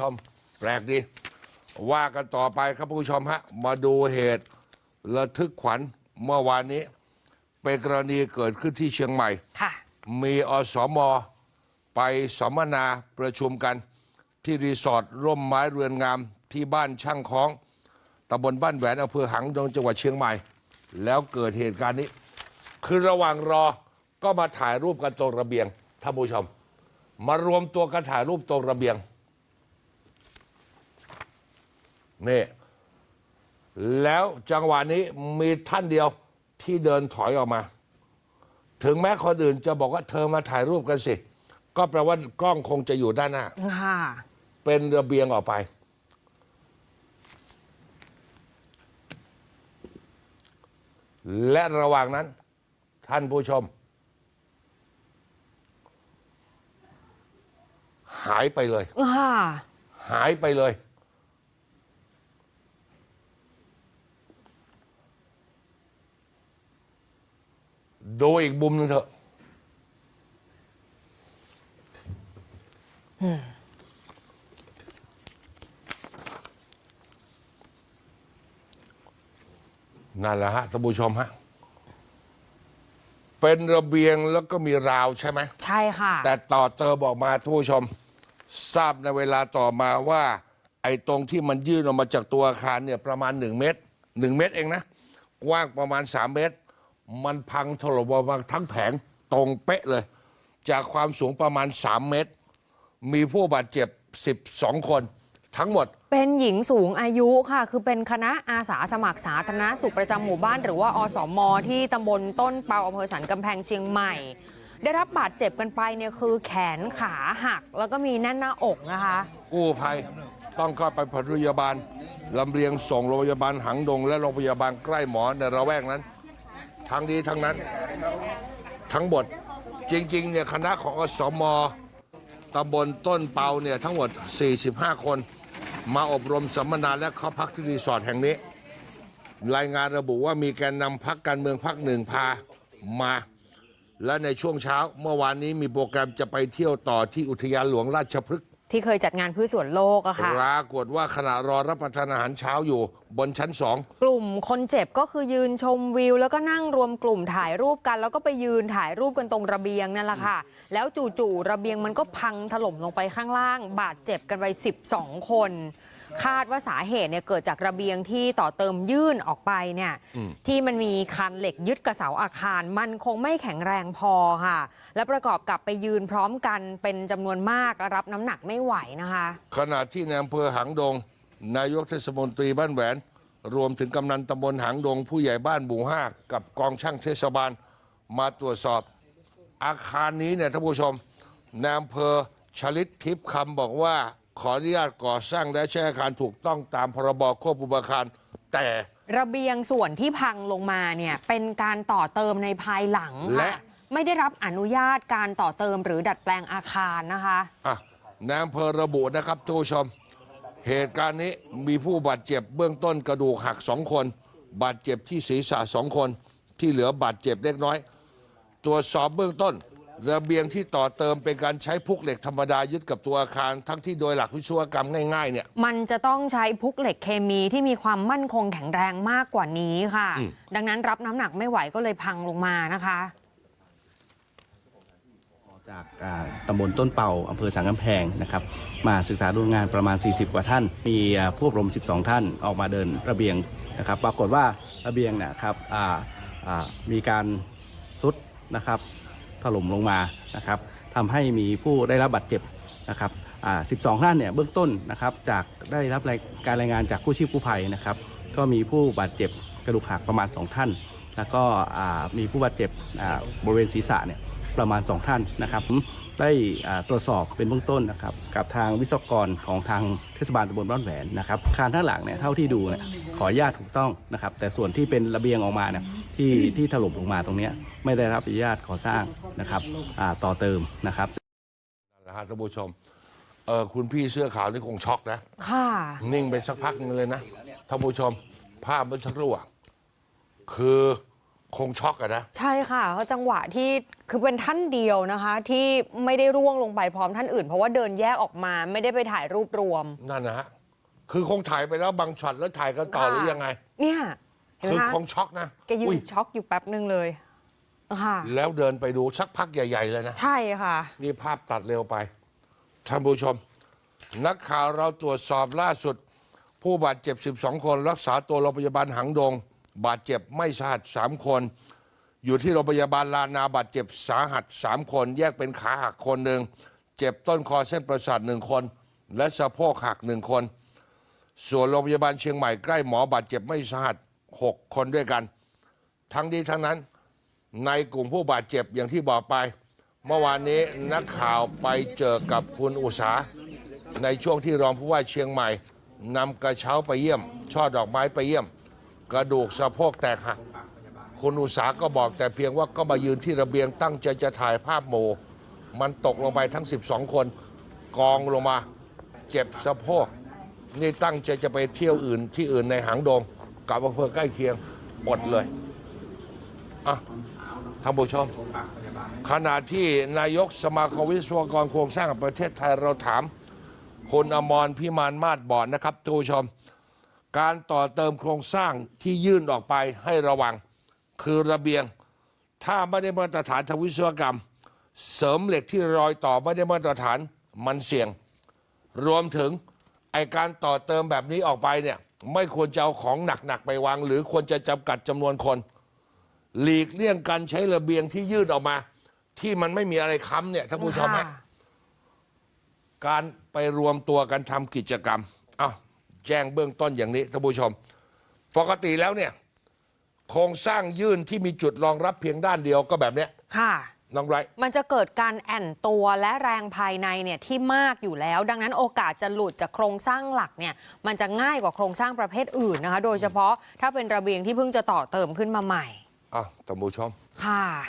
ชม แปลกดี ว่ากันต่อไปครับผู้ชมฮะ มาดูเหตุระทึกขวัญเมื่อวานนี้ เป็นกรณีเกิดขึ้นที่เชียงใหม่ ค่ะ มีอสมไปสัมมนาประชุมกัน ที่รีสอร์ทร่มไม้เรือนงามที่บ้านช่างคล้องตำบลบ้านแหวนอำเภอหางดงจังหวัดเชียงใหม่ แล้วเกิดเหตุการณ์นี้ คือระหว่างรอก็มาถ่ายรูปกันตรงระเบียงท่านผู้ชม มารวมตัวกันถ่ายรูปตรงระเบียง นี่แล้วจังหวะนี้มีท่านเดียวที่เดินถอยออกมา ถึงแม้คนอื่นจะบอกว่าเธอมาถ่ายรูปกันสิ ก็แปลว่ากล้องคงจะอยู่ด้านหน้า ค่ะ เป็นระเบียงออกไป และระหว่างนั้น ท่านผู้ชม หายไปเลย ค่ะ หายไปเลย ดูอีกมุมหนึงเถอะนั่นแหละฮะท่านผู้ชมฮะ เป็นระเบียงแล้วก็มีราวใช่ไหม ใช่ค่ะ แต่ต่อเติมออกมาท่านผู้ชม ทราบในเวลาต่อมาว่า ไอ้ตรงที่มันยื่นออกมาจากตัวอาคารเนี่ยประมาณ 1 เมตร 1 เมตรเองนะ กว้างประมาณ 3 เมตร มันพังถล่มออกมาทั้งแผงตรงเป๊ะเลย จากความสูงประมาณ 3 เมตร มีผู้บาดเจ็บ 12 คน ทั้งหมด เป็นหญิงสูงอายุค่ะ คือเป็นคณะอาสาสมัครสาธารณสุขประจำหมู่บ้าน หรือว่าอสมที่ตำบลต้นเปาอำเภอสันกำแพงเชียงใหม่ ได้รับบาดเจ็บกันไปเนี่ยคือแขนขาหัก แล้วก็มีแน่นหน้าอกนะคะกู้ภัยต้องเข้าไปปฐมพยาบาลลำเลียงส่งโรงพยาบาลหังดง และโรงพยาบาลใกล้หมอในระแวกนั้น ทั้งนี้ทั้งนั้น ทั้งหมดจริงๆเนี่ยคณะของอสมตำบลต้นเปาเนี่ยทั้งหมด 45 คน มาอบรมสัมมนาและเข้าพักที่รีสอร์ทแห่งนี้ รายงานระบุว่ามีแกนนำพักการเมืองพักหนึ่งพามา และในช่วงเช้าเมื่อวานนี้มีโปรแกรมจะไปเที่ยวต่อที่อุทยานหลวงราชพฤกษ์ ที่เคยจัดงานพืชสวนโลกอะค่ะปรากฏว่าขณะรอรับประทานอาหารเช้าอยู่บนชั้นสองกลุ่มคนเจ็บก็คือยืนชมวิว แล้วก็นั่งรวมกลุ่มถ่ายรูปกัน แล้วก็ไปยืนถ่ายรูปกันตรงระเบียงนั่นแหละค่ะ แล้วจู่ๆระเบียงมันก็พังถล่มลงไปข้างล่าง บาดเจ็บกันไป 12 คน คาดว่าสาเหตุเนี่ยเกิดจากระเบียงที่ต่อเติมยื่นออกไปเนี่ยที่มันมีคันเหล็กยึดกับเสาอาคาร มันคงไม่แข็งแรงพอค่ะ และประกอบกับไปยืนพร้อมกันเป็นจำนวนมากรับน้ำหนักไม่ไหวนะคะ ขณะที่ในอำเภอหางดง นายกเทศมนตรีบ้านแหวน รวมถึงกำนันตำบลหางดง ผู้ใหญ่บ้านหมู่ห้ากับกองช่างเทศบาลมาตรวจสอบ อาคารนี้เนี่ยท่านผู้ชมในอำเภอชลิตทิพย์คำบอกว่า ขออนุญาตก่อสร้างและใช้อาคารถูกต้องตามพรบควบคุมอาคาร แต่ระเบียงส่วนที่พังลงมาเนี่ยเป็นการต่อเติมในภายหลังและค่ะไม่ได้รับอนุญาตการต่อเติมหรือดัดแปลงอาคารนะคะอะในอำเภอระบุนะครับทุกผู้ชม เหตุการณ์นี้มีผู้บาดเจ็บเบื้องต้นกระดูกหักสองคน บาดเจ็บที่ศีรษะสองคน ที่เหลือบาดเจ็บเล็กน้อย ตรวจสอบเบื้องต้น ระเบียงที่ต่อเติมเป็นการใช้พุกเหล็กธรรมดายึดกับตัวอาคาร ทั้งที่โดยหลักวิศวกรรมง่ายๆเนี่ย มันจะต้องใช้พุกเหล็กเคมีที่มีความมั่นคงแข็งแรงมากกว่านี้ค่ะดังนั้นรับน้ำหนักไม่ไหวก็เลยพังลงมานะคะ จากอ่าตำบลต้นเป่าอำเภอสังกำแพงนะครับ มาศึกษาดูงานประมาณ 40 กว่าท่าน มีอ่าผู้อบรม 12 ท่านออกมาเดินระเบียงนะครับ ปรากฏว่าระเบียงเนะครับอ่าอ่ามีการทรุดนะครับ ถล่มลงมานะครับทำให้มีผู้ได้รับบาดเจ็บนะครับอ่า12 ท่านเนี่ยเบื้องต้นนะครับจากได้รับราการรายงานจากกู้ชีพกู้ภัยนะครับ ก็มีผู้บาดเจ็บกระดูกหักประมาณ 2 ท่าน แล้วก็อ่ามีผู้บาดเจ็บอ่าบริเวณศีรษะเนี่ยประมาณ 2 ท่านนะครับ ได้อ่าตรวจสอบเป็นเบื้องต้นนะครับกับทางวิศวกรของทางเทศบาลตำบลบ้านแหวนนะครับอาคารด้านหลังเนี่ยเท่าที่ดูเนี่ยขออนุญาตถูกต้องนะครับ แต่ส่วนที่เป็นระเบียงออกมาเนี่ยที่ที่ถล่มลงมาตรงเนี้ยไม่ได้รับอนุญาตก่อสร้างนะครับอ่าต่อเติมนะครับนั่นแหละฮะท่านผู้ชมเออคุณพี่เสื้อขาวนี่คงช็อกนะค่ะนิ่งไปสักพักหนึงเลยนะท่านผู้ชมภาพเมื่อสักครู่อะคือ คงช็อกอะนะ ใช่ค่ะเขาจังหวะที่คือเป็นท่านเดียวนะคะ ที่ไม่ได้ร่วงลงไปพร้อมท่านอื่น เพราะว่าเดินแยกออกมาไม่ได้ไปถ่ายรูปรวม นั่นนะฮะ คือคงถ่ายไปแล้วบางช็อตแล้วถ่ายกันต่อค่ะ หรือยังไง เนี่ยเห็นไหคืมอคะคงช็อกนะแกยือุ๊นช็อกอยู่แป๊บหนึ่งเลยค่ะ แล้วเดินไปดูสักพักใหญ่ ๆ เลยนะ ใช่ค่ะ นี่ภาพตัดเร็วไป ท่านผู้ชม นักข่าวเราตรวจสอบล่าสุด ผู้บาดเจ็บ 12 คนรักษาตัวโรงพยาบาลหางดง บาดเจ็บไม่สาหัส3คน อยู่ที่โรงพยาบาลลานาบาดเจ็บสาหัส3คน แยกเป็นขาหักคนหนึ่งเจ็บต้นคอเส้นประสาทหนึ่งคน และสะโพกหักหนึ่งคน ส่วนโรงพยาบาลเชียงใหม่ใกล้หมอบาดเจ็บไม่สาหัส6คนด้วยกัน ทั้งนี้ทั้งนั้นในกลุ่มผู้บาดเจ็บอย่างที่บอกไป เมื่อวานนี้นักข่าวไปเจอกับคุณอุษาในช่วงที่รองผู้ว่าเชียงใหม่นำกระเช้าไปเยี่ยม ช่อดอกไม้ไปเยี่ยม กระดูกสะโพกแตกหักคุณอุษาก็บอกแต่เพียงว่าก็มายืนที่ระเบียงตั้งใจจะถ่ายภาพโมมันตกลงไปทั้ง 12 คน กองลงมา เจ็บสะโพก นี่ตั้งใจจะไปเที่ยวอื่นที่อื่นในหางดงกับอำเภอใกล้เคียงหมดเลยอะท่านผู้ชม ขณะที่นายกสมาคมวิศวกรโครงสร้างประเทศไทยเราถามคุณอมรพิมานมาศบอดนะครับทุกผู้ชม การต่อเติมโครงสร้างที่ยื่นออกไปให้ระวัง คือระเบียง ถ้าไม่ได้มาตรฐานทางวิศวกรรม เสริมเหล็กที่รอยต่อไม่ได้มาตรฐานมันเสี่ยง รวมถึงไอการต่อเติมแบบนี้ออกไปเนี่ยไม่ควรจะเอาของหนักๆไปวาง หรือควรจะจำกัดจำนวนคน หลีกเลี่ยงการใช้ระเบียงที่ยื่นออกมา ที่มันไม่มีอะไรค้ำเนี่ยท่านผู้ชมฮะค่ะการไปรวมตัวกันทำกิจกรรมอ้าว แจ้งเบื้องต้นอย่างนี้ท่านผู้ชม ปกติแล้วเนี่ย โครงสร้างยื่นที่มีจุดรองรับเพียงด้านเดียวก็แบบเนี้ยค่ะ น้องไรมันจะเกิดการแอนตัวและแรงภายในเนี่ยที่มากอยู่แล้ว ดังนั้นโอกาสจะหลุดจากโครงสร้างหลักเนี่ยมันจะง่ายกว่าโครงสร้างประเภทอื่นนะคะ โดยเฉพาะถ้าเป็นระเบียงที่เพิ่งจะต่อเติมขึ้นมาใหม่อ้าวท่านผู้ชม ค่ะ